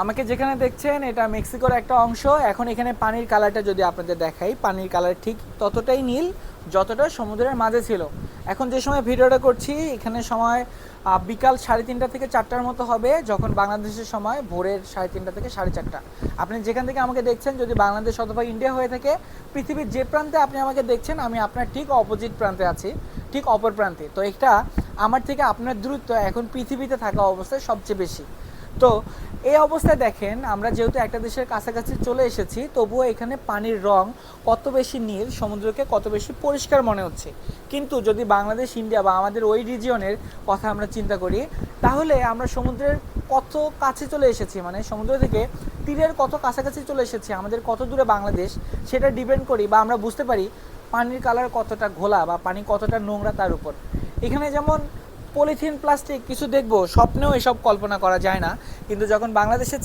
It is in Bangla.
আমাকে যেখানে দেখছেন, এটা মেক্সিকোর একটা অংশ। এখন এখানে পানির কালারটা যদি আপনাদের দেখাই, পানির কালার ঠিক ততটাই নীল, যতটা সমুদ্রের মাঝে ছিল। এখন যে সময় ভিডিওটা করছি, এখানে সময় বিকাল সাড়ে তিনটা থেকে চারটার মতো হবে, যখন বাংলাদেশের সময়, ভোরের সাড়ে তিনটা থেকে সাড়ে চারটা। আপনি যেখান থেকে আমাকে দেখছেন, যদি বাংলাদেশ অথবা ইন্ডিয়া হয়ে থাকে, পৃথিবীর যে প্রান্তে আপনি আমাকে দেখছেন, আমি আপনার ঠিক অপোজিট প্রান্তে আছি, ঠিক অপর প্রান্তে। তো এটা আমার থেকে আপনার দূরত্ব এখন পৃথিবীতে থাকা অবস্থায় সবচেয়ে বেশি। তো এই অবস্থায় দেখেন, আমরা যেহেতু একটা দেশের কাছাকাছি চলে এসেছি, তবুও এখানে পানির রং কত বেশি নীল, সমুদ্রকে কত বেশি পরিষ্কার মনে হচ্ছে। কিন্তু যদি বাংলাদেশ, ইন্ডিয়া বা আমাদের ওই রিজিয়নের কথা আমরা চিন্তা করি, তাহলে আমরা সমুদ্রের কত কাছে চলে এসেছি? মানে সমুদ্র থেকে তীরের কত কাছাকাছি চলে এসেছি? আমাদের কত দূরে বাংলাদেশ? সেটা ডিপেন্ড করি বা আমরা বুঝতে পারি পানির কালার কতটা ঘোলা বা পানি কতটা নোংরা তার উপর। এখানে যেমন পলিথিন প্লাস্টিক কিছু দেখব, স্বপ্নেও এসব কল্পনা করা যায় না। কিন্তু যখন বাংলাদেশে